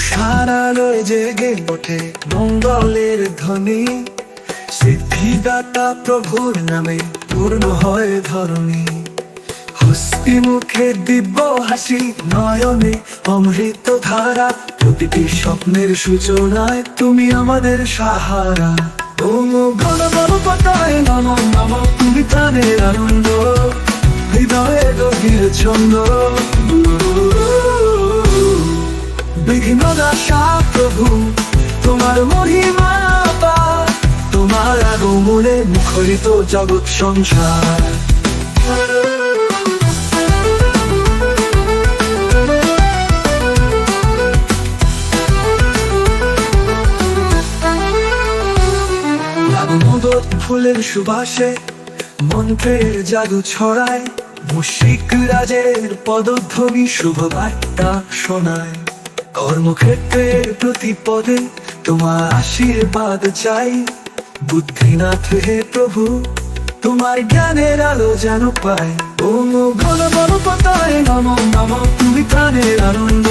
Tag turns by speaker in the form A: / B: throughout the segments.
A: সারালয় জেগে ওঠে মঙ্গলের ধ্বনি। সিদ্ধিদাতা প্রভুর নামে পূর্ণ হয় ধরণী। হস্তি মুখে দিব্য হাসি, নয়নে অমৃত ধারা। প্রতিটি স্বপ্নের সূচনায় তুমি আমাদের সাহারা। ওম ঘন বল পতায় নম নম, তুমি প্রাণের আনন্দ। হৃদয়ে গভীর ছন্দ। বিঘ্ন দাসা প্রভু তোমার মহিমা তোমার আগমনে মুখরিত জগৎ সংসার। ফুলের সুবাসে, মন্ত্রের জাদু ছড়ায়, মুশিক রাজের পদধ্বনি শুভ বার্তা শোনায়। কর্মক্ষেত্রের প্রতি পদে তোমার আশীর্বাদ চাই বুদ্ধিনাথ হে প্রভু তোমার জ্ঞানের আলো যেন পাই ওম ঘন বল পতায় তুমি প্রাণের আনন্দ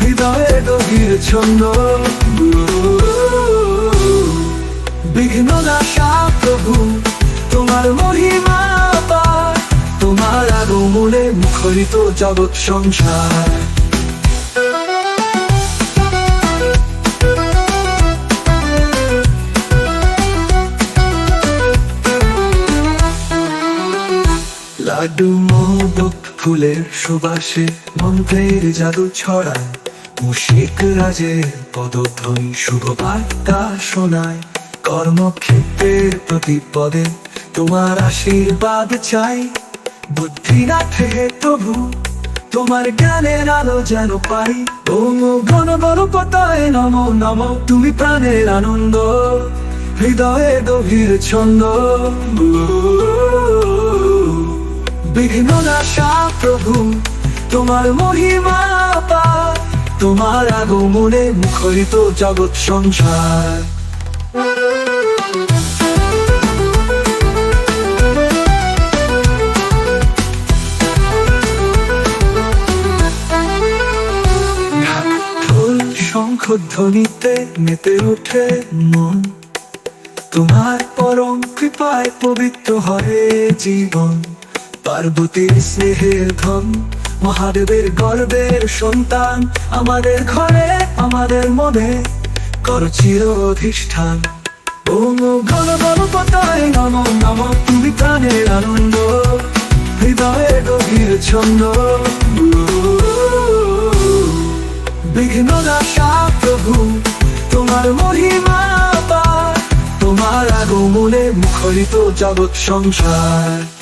A: হৃদয়ে গভীর ছন্দ বিঘ্ন নাশা প্রভু তোমার মহিমা তোমার আগমনে মুখরিত জগৎ সংসার। লাড্ডু, মোদক, ফুলের সুবাসে মন্ত্রের জাদু ছড়ায়। মুশিক রাজের পদধ্বনি শুভ বার্তা শোনায়। কর্মক্ষেত্রের প্রতি পদে তোমার আশীর্বাদ চাই। বুদ্ধিনাথ হে প্রভু, তোমার জ্ঞানের আলো যেন পাই। ওম ঘন বড় পতায় নম নম, তুমি প্রাণের আনন্দ, হৃদয়ে গভীর ছন্দ। বিঘ্ন নাশা প্রভু, তোমার মহিমা তোমার আগমনে মুখরিত জগৎ সংসার। ধ্বনিতে মেতে ওঠে মন, তোমার পরম কৃপায় পবিত্র হয় জীবন। পার্বতীর স্নেহের ধন মহাদেবের গর্বের সন্তান, আমাদের ঘরে, আমাদের মনে কর চির অধিষ্ঠান ওম ঘন বল পতায় নম নম, তুমি প্রাণের আনন্দ, হৃদয়ে গভীর ছন্দ। বিঘ্ন নাশা প্রভু, তোমার মহিমা তোমার আগমনে মুখরিত জগৎ সংসার।